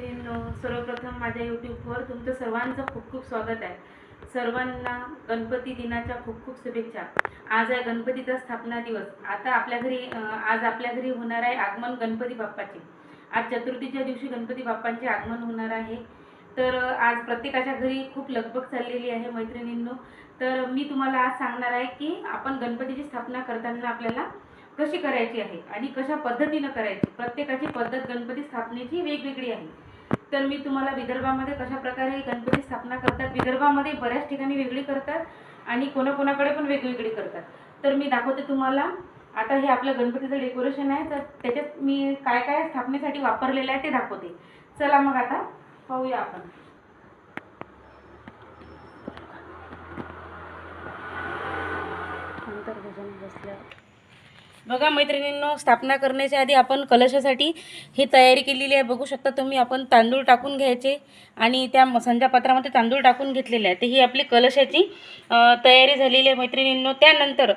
मैत्रिणींनो सर्वप्रथम माझ्या यूट्यूबवर तुमचं सर्वांचं खूप खूप स्वागत आहे. सर्वांना गणपती दिनाच्या खूप खूप शुभेच्छा. आज आहे गणपतीचा स्थापना दिवस. आता आपल्या घरी आज आपल्या घरी होणार आहे आगमन गणपती बाप्पाचे. आज चतुर्थीच्या दिवशी गणपती बाप्पांचे आगमन होणार आहे. तर आज प्रत्येकाच्या घरी खूप लगबग चाललेली आहे मैत्रिणींनो. तर मी तुम्हाला आज सांगणार आहे की आपण गणपतीची स्थापना करताना आपल्याला कशी करायची आहे आणि कशा पद्धतीनं करायची? प्रत्येकाची पद्धत गणपती स्थापनेची वेगवेगळी आहे. तर मी तुम्हाला विदर्भामध्ये कशा प्रकारे गणपती स्थापना करतात? विदर्भामध्ये बऱ्याच ठिकाणी वेगळी करतात आणि कोणाकोणाकडे पण वेगवेगळी करतात. तर मी दाखवते तुम्हाला. आता हे आपलं गणपतीचं डेकोरेशन आहे. तर त्याच्यात मी काय काय स्थापनेसाठी वापरलेलं आहे ते दाखवते. चला मग आता पाहूया आपण. बघा मैत्रिणींनो स्थापना करण्याच्या आधी आपण कलशासाठी ही तयारी केलेली आहे. बघू शकता तुम्ही आपण तांदूळ टाकून घ्यायचे आणि त्या म- संध्यापात्रामध्ये तांदूळ टाकून घेतलेले आहे. तर ही आपली कलशाची तयारी झालेली आहे मैत्रिणींनो. त्यानंतर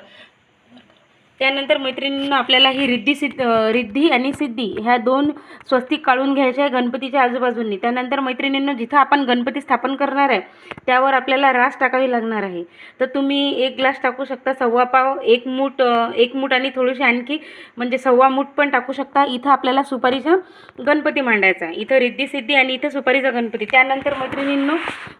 त्यानंतर मैत्रिणींना आपल्याला ही रिद्धी सिद्ध रिद्धी आणि सिद्धी ह्या दोन स्वस्तिक काढून घ्यायचे आहे गणपतीच्या आजूबाजूंनी. त्यानंतर मैत्रिणींना जिथं आपण गणपती स्थापन करणार आहे त्यावर आपल्याला रास टाकावी लागणार आहे. तर तुम्ही एक ग्लास टाकू शकता सव्वा पाव एक मूठ एक मूठ आणि थोडीशी आणखी म्हणजे सव्वा मूठ पण टाकू शकता. इथं आपल्याला सुपारीचा गणपती मांडायचा आहे. इथं रिद्धी सिद्धी आणि इथं सुपारीचा गणपती. त्यानंतर मैत्रिणींनो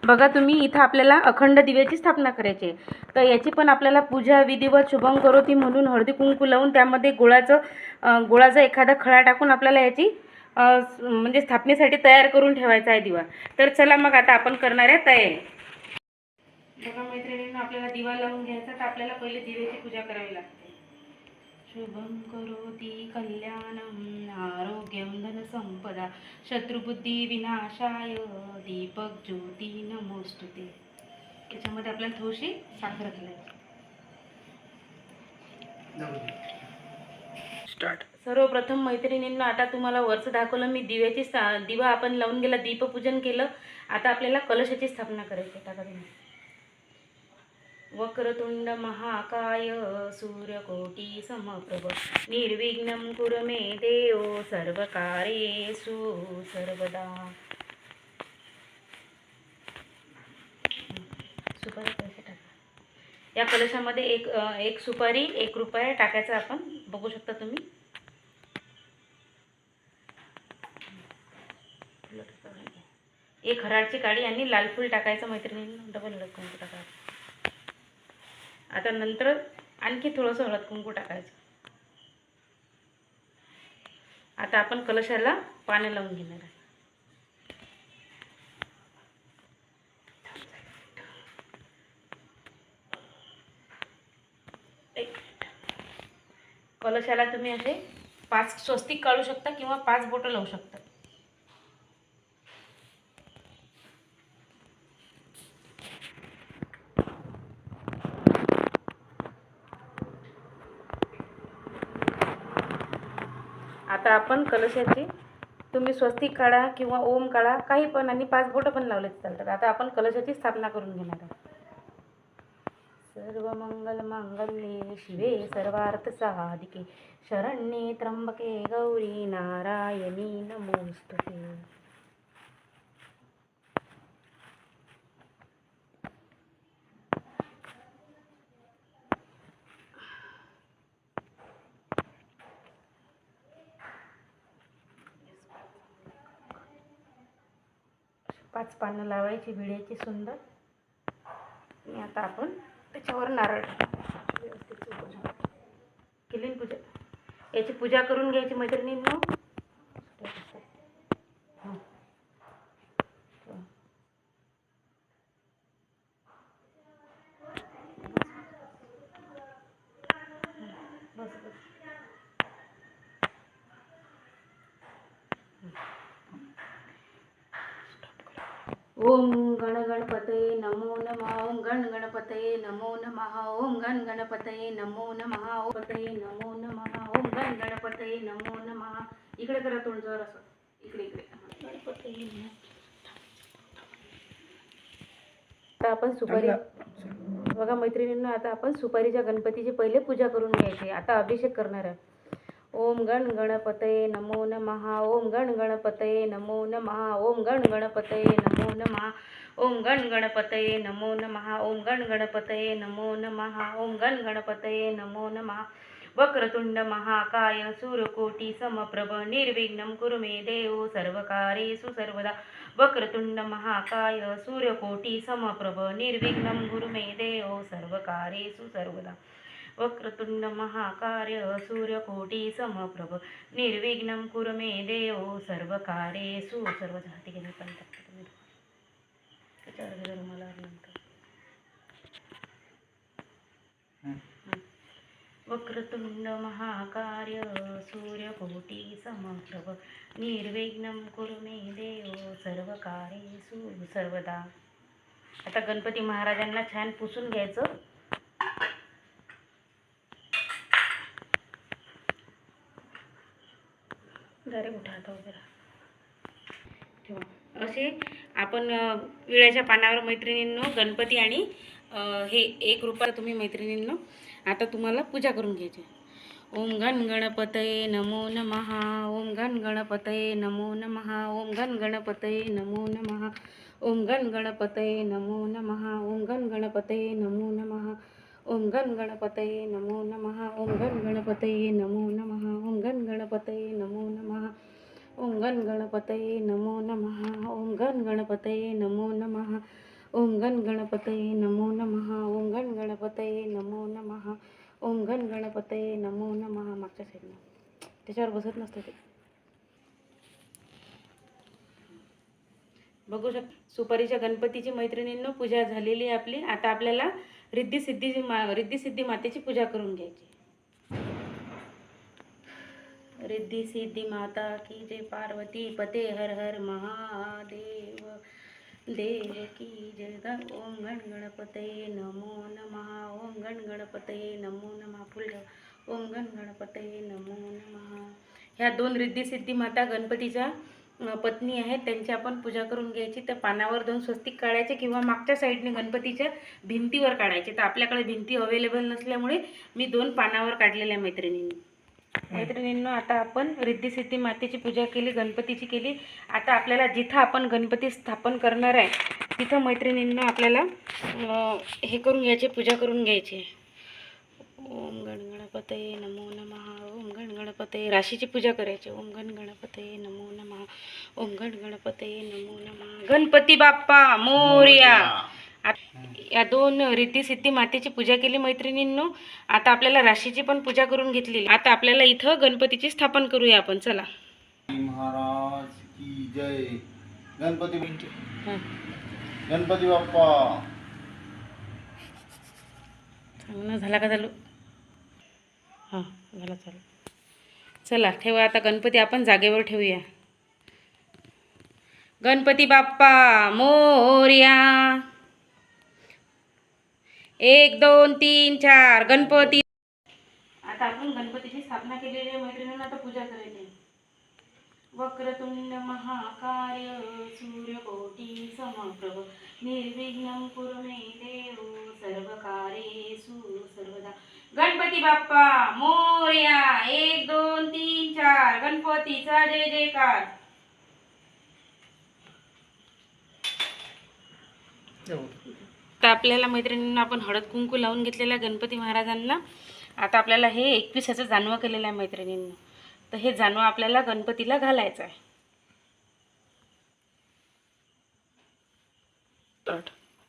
बघा तुम्ही इथं आपल्याला अखंड दिव्याची स्थापना करायची आहे. तर याची पण आपल्याला पूजा विधिवत शुभम करोती म्हणून हळदी कुंकू लावून त्यामध्ये गुळाचं गुळाचा एखादा खळा टाकून आपल्याला याची म्हणजे स्थापनेसाठी तयार करून ठेवायचा आहे दिवा. तर चला मग आता आपण करणार आहे तयारी. बघा मैत्रिणींना आपल्याला दिवा लावून घ्यायचा तर आपल्याला पहिले दिव्याची पूजा करावी लागते. शुभम करोती कल्याणम आरोग्यम धन संपदा शत्रुबुद्धी विनाशाय दीपक ज्योती नमोस्तुते. त्याच्यामध्ये आपल्याला थोडीशी साखर घालायची. सर्वप्रथम मैत्रिणींना आता तुम्हाला वरचं दाखवलं मी दिव्याची स्था दिवा आपण लावून गेला दीपपूजन केलं. आता आपल्याला कलशाची स्थापना करायची आहे. टाका वक्रतुंड महाकाय सूर्यकोटी समप्रभ. निर्विघ्न कुर मे देव सर्वकार्येषु सर्वदा. सुपर या कलशामध्ये एक एक सुपारी एक रुपया टाकायचा आपण. बघू शकता तुम्ही. एक हराळची काडी आणि लाल फूल टाकायचं मैत्रिणींना. डबल हळद कुंकू टाकायचं. आता नंतर आणखी थोडंसं हळद कुंकू टाकायचं. आता आपण कलशाला पाणी लावून घेणार आहे एक कलशाला तुम्ही असे पाच स्वस्तिक काढू शकता किंवा पाच बोटं लावू शकता. आता आपण कलशाची तुम्ही स्वस्तिक काढा किंवा ओम काढा काही पण आणि पाच बोटं पण लावले चालतात. आता आपण कलशाची स्थापना करून घेणार आहोत. सर्व मंगल मांगल्ये शिवे सर्वार्थ साधिके. शरण्ये त्र्यंबके गौरी नारायणी नमोस्तुते. पाच पानं लावायची विड्याची सुंदर. आणि आता आपण त्याच्यावर नारळ व्यवस्थित पूजा. केली पूजा? याची पूजा करून घ्यायची मैत्रिणी मग बस बस. ओम गण गणपतये नमो नमः ओम गण गणपतये नमो नमः ओम गण गणपतये नमो नमः ओम पतये नमो नमः ओम गण गणपतये नमो नमः. इकडे करा तोंड जर असं. इकडे इकडे. गणपतये. आता आपण सुपारी बघा मैत्रिणींना आता आपण सुपारीच्या गणपतीची पहिले पूजा करून घ्यायची. आता अभिषेक करणार आहे. ओम गण गणपतये नमो नमः। ओम गण गणपतये नमो नमः। ओम गण गणपतये नमो नमः। ओम गण गणपतये नमो नमः। ओम गण गणपतये नमो नमः। ओम गण गणपतये नमो नमः। वक्रतुंड महाकाय सूर्यकोटी समप्रभ निर्विघ्नं कुरु मे देव सर्वकारेषु सर्वदा। वक्रतुंड महाकाय सूर्यकोटी समप्रभ निर्विघ्नं कुरु मे देव सर्वकारेषु सर्वदा। वक्रतुंड महाकार्य सूर्यकोटी समप्रभ। निर्विघ्नं कुरु मे देव पण त्याच्यावर जर मला नंतर. वक्रतुंड महाकार्य सूर्यकोटी समप्रभ। निर्विघ्नं कुरु मे देव सर्वकारेषु। सर्वदा. आता गणपती महाराजांना छान पुसून घ्यायचं. जरे उठाता वगैरे ठेवा. असे आपण विळ्याच्या पानावर मैत्रिणींनो गणपती आणि हे एक रुपया तुम्ही मैत्रिणींनो आता तुम्हाला पूजा करून घ्यायची ओम गण गणपतये नमो नमहा ओम गण गणपतये नमो नमहा ओम गण गणपतये नमो नमहा ओम गण गणपतये नमो नमहा ओम गण गणपतये नमो नमहा ओम गण गणपतये नमो नमः। ओम गण गणपतये नमो नमः। ओम गण गणपतये नमो नमः। ओम गण गणपतये नमो नमः। ओम गण गणपतये नमो नमः। ओम गण गणपतये नमो नमः। ओम गण गणपतये नमो नमः। ओम गण गणपतये नमो नमः। मागच्या साईडनं त्याच्यावर बसत नसतं ते. बघू शक सुपारीच्या गणपतीची मैत्रिणींनो पूजा झालेली आहे आपली. आता आपल्याला रिद्धिसिद्धी मा रिद्धिसिद्धी मातेची पूजा करून घ्यायची. रिद्धी सिद्धी माता की जय पार्वती पते हर हर महादेव. देव की जय ओम गण गणपते नमो नमः ओम गण गणपते नमो नमः फुल ओम गण गणपते नमो नमः. ह्या दोन रिद्धी सिद्धी माता गणपतीच्या पत्नी आहेत त्यांची आपण पूजा करून घ्यायची. तर पानावर दोन स्वस्तिक काढायचे किंवा मागच्या साईडने गणपतीच्या भिंतीवर काढायचे. तर आपल्याकडे भिंती अवेलेबल नसल्यामुळे मी दोन पानावर काढलेल्या मैत्रिणींनी. मैत्रिणींनो आता आपण रिद्धी सिद्धी मातेची पूजा केली गणपतीची केली. आता आपल्याला जिथं आपण गणपती स्थापन करणार आहे तिथं मैत्रिणींनो आपल्याला हे करून घ्यायचे पूजा करून घ्यायची. ओम गण गणपतये नमो नमः. ओम गण गणपतये राशीची पूजा करायची. ओम गण गणपतये नमो नमः. ओम गण गणपतये नमो नमः. गणपती बाप्पा मोर्या. आत- या दोन रिद्धी सिद्धी मातेची पूजा केली मैत्रिणींनो. आता आपल्याला राशीची पण पूजा करून घेतलेली. आता आपल्याला इथं गणपतीची स्थापन करूया आपण. चला. महाराज की जय. गणपती गणपती बाप्पा. चांगलं झाला का चालू? हां झाला चालू. चला ठेवा आता गणपती आपण जागेवर ठेवूया. गणपती बाप्पा मोर्या. एक दोन तीन चार गणपती. आता आपण गणपतीची स्थापना केलेली आहे मैत्रिणींना आता पूजा करायची वक्रतुंड महाकार्य सूर्यकोटी समप्रभ निर्विघ्न कुरु देव सर्व सर्वकारेषु सर्वदा. गणपती बाप्पा मोर्या एक दोन तीन चार गणपतीचा जय जयकार. तर आपल्याला मैत्रिणींना आपण हळद कुंकू लावून घेतलेला आहे गणपती महाराजांना. आता आपल्याला हे एकविसाचं जानवं केलेलं आहे मैत्रिणींना. तर हे जानवं आपल्याला गणपतीला घालायचं आहे.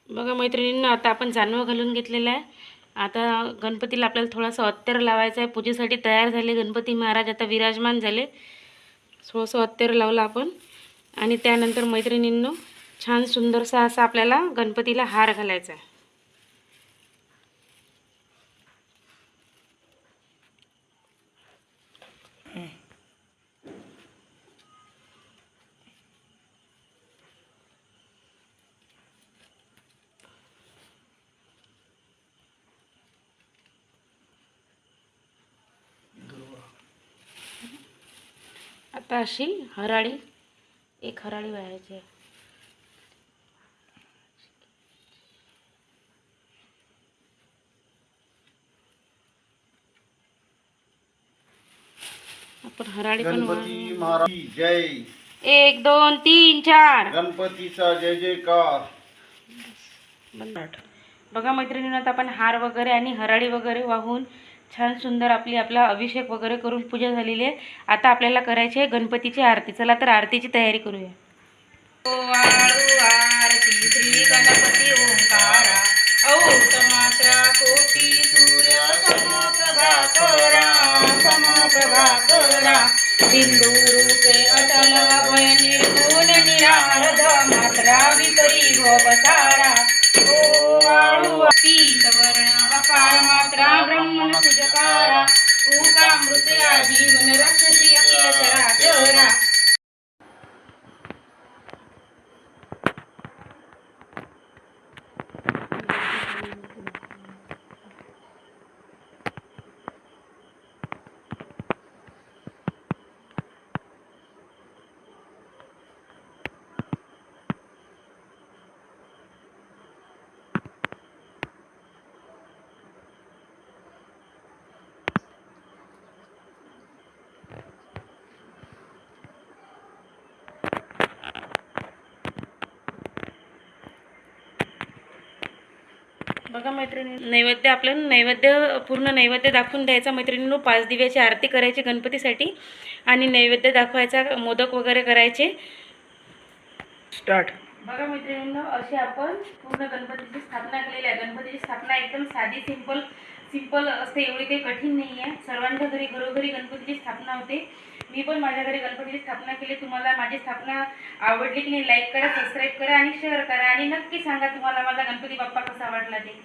बघा मैत्रिणींना आता आपण जानवं घालून घेतलेलं आहे. आता गणपतीला आपल्याला थोडासा अत्तर लावायचा आहे. पूजेसाठी तयार झाले गणपती महाराज. आता विराजमान झाले. थोडंसं अत्तर लावलं आपण. आणि त्यानंतर मैत्रिणींनो छान सुंदरसा असा आपल्याला गणपतीला हार घालायचा आहे. आता अशी हराळी एक हराळी व्हायची. आहे आपण हराळी पण गणपती महाराज की जय. एक दोन तीन चार. गणपतीचा जय जयकार. बघा मैत्रिणींनो आपण हार वगैरे आणि हराळी वगैरे वाहून छान सुंदर आपली आपला अभिषेक वगैरे करून पूजा झालेली आहे. आता आपल्याला करायची आहे गणपतीची आरती. चला तर आरतीची तयारी करूया. वाळू आरती श्री गणपती ओंकारा औत मात्रा कोटी सूर्य बिंदू रूपे अटल निर्गुण निरारध मात्रा विपरी गोपसारा बघा मैत्रिणी नैवेद्य आपलं नैवेद्य पूर्ण नैवेद्य दाखवून द्यायचा. मैत्रिणींनो पाच दिव्याची आरती करायची गणपतीसाठी आणि नैवेद्य दाखवायचा मोदक वगैरे करायचे. स्टार्ट बघा मैत्रिणींनो अशी आपण पूर्ण गणपतीची स्थापना केलेली आहे. गणपतीची स्थापना एकदम साधी सिंपल सिंपल असते. एवढी काही कठीण नाही आहे सर्वांच्या घरी घरोघरी गणपतीची स्थापना होते. मी पण माझ्या घरी गणपतीची स्थापना केली. तुम्हाला माझी स्थापना आवडली की नाही लाईक करा सबस्क्राईब करा आणि शेअर करा. आणि नक्की सांगा तुम्हाला माझा गणपती बाप्पा कसा वाटला ते.